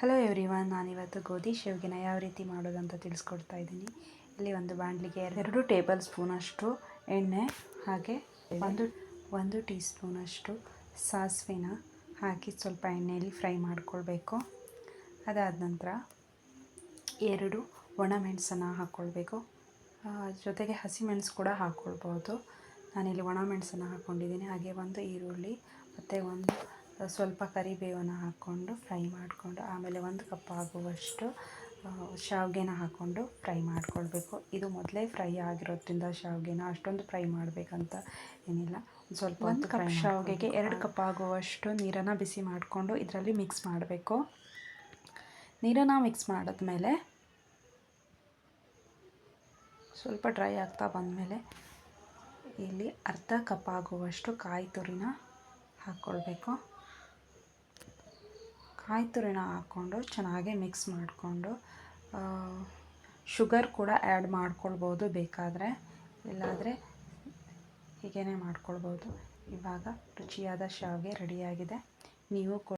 Hello everyone ನಾನಿವತ್ತು ಗೋಧಿ ಶೇವಿಗೆನ ಯಾವ ರೀತಿ ಮಾಡೋದಂತ ತಿಳಿಸ್ಕೊಡ್ತಾ ಇದ್ದೀನಿ. ಇಲ್ಲಿ ಒಂದು ಬಾಣಲಿಗೆ ಎರಡು ಟೇಬಲ್ ಸ್ಪೂನಷ್ಟು ಎಣ್ಣೆ, ಹಾಗೆ ಒಂದು ಒಂದು ಟೀ ಸ್ಪೂನಷ್ಟು ಸಾಸಿವೆನ ಹಾಕಿ ಸ್ವಲ್ಪ ಎಣ್ಣೆಯಲ್ಲಿ ಫ್ರೈ ಮಾಡ್ಕೊಳ್ಬೇಕು. ಅದಾದ ನಂತರ ಎರಡು ಒಣಮೆಣಸನ್ನು ಹಾಕ್ಕೊಳ್ಬೇಕು ಜೊತೆಗೆ ಹಸಿಮೆಣಸು ಕೂಡ ಹಾಕ್ಕೊಳ್ಬೋದು ನಾನಿಲ್ಲಿ ಒಣಮೆಣಸನ್ನು ಹಾಕ್ಕೊಂಡಿದ್ದೀನಿ ಹಾಗೆ ಒಂದು ಈರುಳ್ಳಿ, ಮತ್ತು ಒಂದು ಸ್ವಲ್ಪ ಕರಿಬೇವನ್ನು ಹಾಕ್ಕೊಂಡು ಫ್ರೈ ಮಾಡಿಕೊಂಡು ಆಮೇಲೆ ಒಂದು ಕಪ್ ಆಗುವಷ್ಟು ಶಾವಿಗೆನ ಹಾಕ್ಕೊಂಡು ಫ್ರೈ ಮಾಡಿಕೊಳ್ಬೇಕು. ಇದು ಮೊದಲೇ ಫ್ರೈ ಆಗಿರೋದ್ರಿಂದ ಶಾವಿಗೆನ ಅಷ್ಟೊಂದು ಫ್ರೈ ಮಾಡಬೇಕಂತ ಏನಿಲ್ಲ. ಸ್ವಲ್ಪ ಒಂದು ಕಪ್ ಶಾವಿಗೆಗೆ ಎರಡು ಕಪ್ ಆಗುವಷ್ಟು ನೀರನ್ನು ಬಿಸಿ ಮಾಡಿಕೊಂಡು ಇದರಲ್ಲಿ ಮಿಕ್ಸ್ ಮಾಡಬೇಕು. ನೀರನ್ನು ಮಿಕ್ಸ್ ಮಾಡಿದ್ಮೇಲೆ ಸ್ವಲ್ಪ ಡ್ರೈ ಆಗ್ತಾ ಬಂದಮೇಲೆ ಇಲ್ಲಿ ಅರ್ಧ ಕಪ್ ಆಗುವಷ್ಟು ಕಾಯಿ ತುರಿನ ಹಾಕ್ಕೊಳ್ಬೇಕು. ಕಾಯಿ ತುರಿನ ಹಾಕ್ಕೊಂಡು ಚೆನ್ನಾಗಿ ಮಿಕ್ಸ್ ಮಾಡಿಕೊಂಡು ಶುಗರ್ ಕೂಡ ಆ್ಯಡ್ ಮಾಡ್ಕೊಳ್ಬೋದು ಬೇಕಾದರೆ. ಇಲ್ಲಾದರೆ ಹೀಗೇ ಮಾಡ್ಕೊಳ್ಬೋದು. ಇವಾಗ ರುಚಿಯಾದ ಶಾವಿಗೆ ರೆಡಿಯಾಗಿದೆ ನೀವು